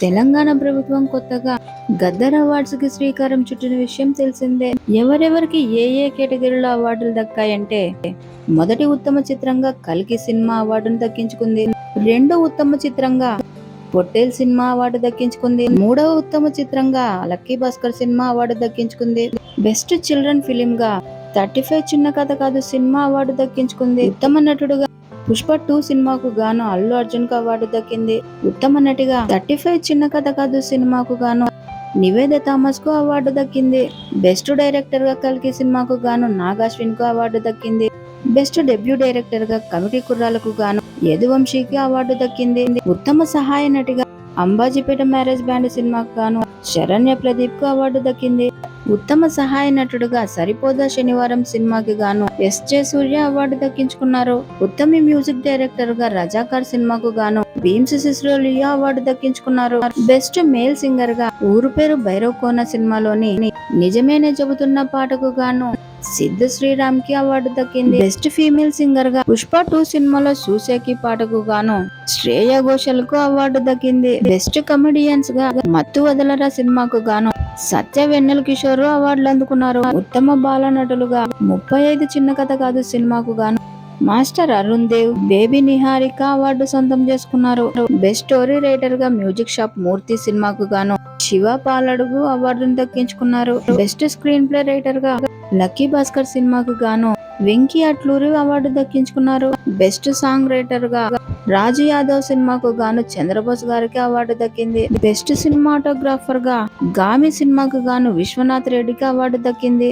తెలంగాణ ప్రభుత్వం కొత్తగా గద్దర్ అవార్డ్స్కి శ్రీకారం చుట్టిన విషయం తెలిసిందే. ఎవరెవరికి ఏ ఏ కేటగిరీలో అవార్డులు దక్కాయంటే మొదటి ఉత్తమ చిత్రంగా కల్కి సినిమా అవార్డును దక్కించుకుంది. రెండో ఉత్తమ చిత్రంగా పొట్టేల్ సినిమా అవార్డు దక్కించుకుంది. మూడవ ఉత్తమ చిత్రంగా లక్కీ భాస్కర్ సినిమా అవార్డు దక్కించుకుంది. బెస్ట్ చిల్డ్రన్ ఫిలిం గా థర్టీ ఫైవ్ చిన్న కథ కాదు సినిమా అవార్డు దక్కించుకుంది. ఉత్తమ నటుడుగా పుష్ప టూ సినిమాకు గాను అల్లు అర్జున్కు అవార్డు దక్కింది. ఉత్తమ నటిగా థర్టీ ఫైవ్ చిన్న కథ కాదు సినిమాకు గాను నివేద థామస్కు అవార్డు దక్కింది. బెస్ట్ డైరెక్టర్గా కల్కి సినిమాకు గాను నాగాశ్విన్కు అవార్డు దక్కింది. బెస్ట్ డెబ్యూ డైరెక్టర్గా కమిటీ కుర్రాలకు గాను యదువంశీకి అవార్డు దక్కింది. ఉత్తమ సహాయ నటిగా అంబాజీపేట మ్యారేజ్ బ్యాండ్ సినిమాకు గాను శరణ్య ప్రదీప్కు అవార్డు దక్కింది. ఉత్తమ సహాయ నటుడుగా సరిపోదా శనివారం సినిమాకి గాను ఎస్ జే సూర్య అవార్డు దక్కించుకున్నారు. ఉత్తమ మ్యూజిక్ డైరెక్టర్గా రజాకార్ సినిమాకు గాను భీమ్స్ సిస్రోలియా అవార్డు దక్కించుకున్నారు. బెస్ట్ మేల్ సింగర్గా ఊరు పేరు భైరవ్ కోన సినిమాలోని నిజమేనే చెబుతున్న పాటకు గాను సిద్ధ శ్రీరామ్కి అవార్డు దక్కింది. బెస్ట్ ఫీమేల్ సింగర్గా పుష్ప టూ సినిమాలో సూసేకి పాటకు గాను శ్రేయ ఘోషల్కు అవార్డు దక్కింది. బెస్ట్ కమెడియన్స్గా మత్తు వదలరా సినిమాకు గాను సత్య వెన్నెల కిషోర్ అవార్డులు అందుకున్నారు. ఉత్తమ బాల నటులుగా ముప్పై ఐదు చిన్న కథ కాదు సినిమాకు గాను. Master Arun Dev baby Niharika award సొంతం చేసుకున్నారు. బెస్ట్ స్టోరీ రైటర్గా మ్యూజిక్ షాప్ మూర్తి సినిమాకు గాను శివ పాలడుగు అవార్డును దక్కించుకున్నారు. బెస్ట్ స్క్రీన్ ప్లే రైటర్గా లక్కీ భాస్కర్ సినిమాకు గాను వెంకీ అట్లూరి అవార్డు దక్కించుకున్నారు. బెస్ట్ సాంగ్ రైటర్గా రాజు యాదవ్ సినిమాకు గాను చంద్రబోస్ గారికి అవార్డు దక్కింది. బెస్ట్ సినిమాటోగ్రాఫర్గా గామి సినిమాకు గాను విశ్వనాథ్ రెడ్డికి అవార్డు దక్కింది.